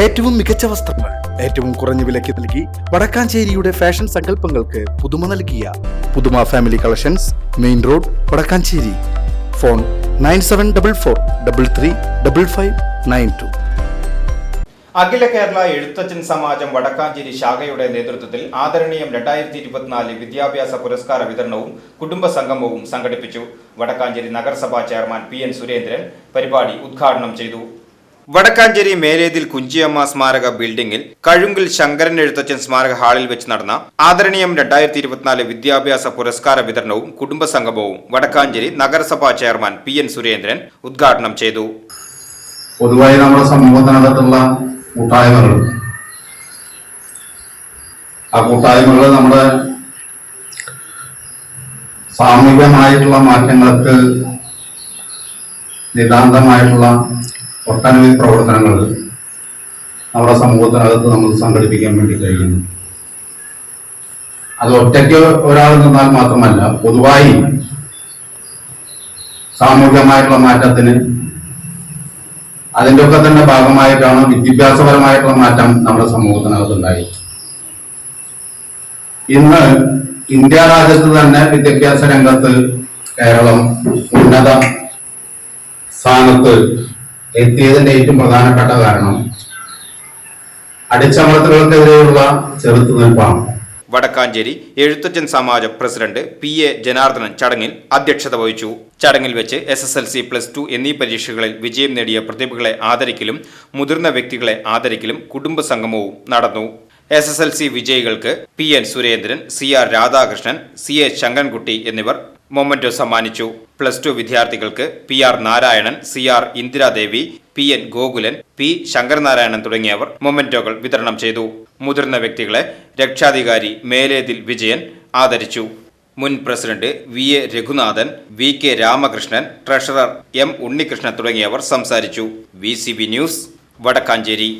ഏറ്റവും മികച്ച വസ്ത്രങ്ങൾ ഏറ്റവും കുറഞ്ഞ വിലയ്ക്ക് നൽകി വടക്കാഞ്ചേരിയുടെ ഫാഷൻ സങ്കല്പങ്ങൾക്ക് പുതുമ നൽകിയ Puthuma family collections main road Vadakkanchery. Phone nine seven double four double three double five nine two. Akhila Kerala Ezhuthachan Samajam Vadakkanchery ശാഖയുടെ നേതൃത്വത്തിൽ ആദരണീയം രണ്ടായിരത്തി ഇരുപത്തിനാല് വിദ്യാഭ്യാസ പുരസ്കാര വിതരണവും കുടുംബ സംഗമവും സംഘടിപ്പിച്ചു. വടക്കാഞ്ചേരി നഗരസഭാ ചെയർമാൻ പി എൻ സുരേന്ദ്രൻ പരിപാടി ഉദ്ഘാടനം ചെയ്തു. വടക്കാഞ്ചേരി മേലേതിൽ കുഞ്ചിയമ്മ സ്മാരക ബിൽഡിംഗിൽ കഴുങ്കിൽ ശങ്കരൻ എഴുത്തച്ഛൻ സ്മാരക ഹാളിൽ വെച്ച് നടന്ന ആദരണീയം രണ്ടായിരത്തി ഇരുപത്തിനാല് വിദ്യാഭ്യാസ പുരസ്കാര വിതരണവും കുടുംബസംഗമവും വടക്കാഞ്ചേരി നഗരസഭാ ചെയർമാൻ പി എൻ സുരേന്ദ്രൻ ഉദ്ഘാടനം ചെയ്തു. പൊതുവായി നമ്മുടെ സമൂഹത്തിനകത്തുള്ള കൂട്ടായ്മകൾ. ആ കൂട്ടായ്മകൾ നമ്മുടെ സാമൂഹികമായിട്ടുള്ള മാറ്റങ്ങൾക്ക് നിതാന്തമായിട്ടുള്ള ഒട്ടനവധി പ്രവർത്തനങ്ങൾ നമ്മുടെ സമൂഹത്തിനകത്ത് നമ്മൾ സംഘടിപ്പിക്കാൻ വേണ്ടി കഴിയുന്നു അത് ഒറ്റയ്ക്ക് ഒരാൾ നിന്നാൽ മാത്രമല്ല പൊതുവായി സാമൂഹികമായിട്ടുള്ള മാറ്റത്തിന് അതിന്റെ ഒക്കെ തന്നെ ഭാഗമായിട്ടാണ് വിദ്യാഭ്യാസപരമായിട്ടുള്ള മാറ്റം നമ്മുടെ സമൂഹത്തിനകത്ത് ഉണ്ടായി ഇന്ന് ഇന്ത്യ രാജ്യത്ത് തന്നെ വിദ്യാഭ്യാസ രംഗത്ത് കേരളം ഉന്നത സ്ഥാനത്ത് എത്തിയതിന്റെ ഏറ്റവും പ്രധാനപ്പെട്ട കാരണം അടിച്ചമർത്തലുകൾക്കെതിരെയുള്ള ചെറുത്തുനിൽപ്പാണ് Vadakkanchery Ezhuthachan Samajam president P A Janardhanan ചടങ്ങിൽ അധ്യക്ഷത വഹിച്ചു. ചടങ്ങിൽ വെച്ച് S S L C plus two എന്നീ പരീക്ഷകളിൽ വിജയം നേടിയ പ്രതിഭകളെ ആദരിക്കലും മുതിർന്ന വ്യക്തികളെ ആദരിക്കലും കുടുംബ സംഗമവും നടന്നു. എസ് എസ് എൽ സി വിജയികൾക്ക് P N Surendran C R Radhakrishnan C A Shankankutty എന്നിവർ മൊമന്റോ സമ്മാനിച്ചു. പ്ലസ് ടു വിദ്യാർത്ഥികൾക്ക് P R Narayanan C R Indiradevi P N Gokulan P Sankaranarayanan തുടങ്ങിയവർ മൊമന്റോകൾ വിതരണം ചെയ്തു. മുതിർന്ന വ്യക്തികളെ രക്ഷാധികാരി മേലേതിൽ വിജയൻ ആദരിച്ചു. മുൻ president V A Raghunathan V K Ramakrishnan treasurer M Unnikrishnan തുടങ്ങിയവർ സംസാരിച്ചു. V news Vadakkanchery.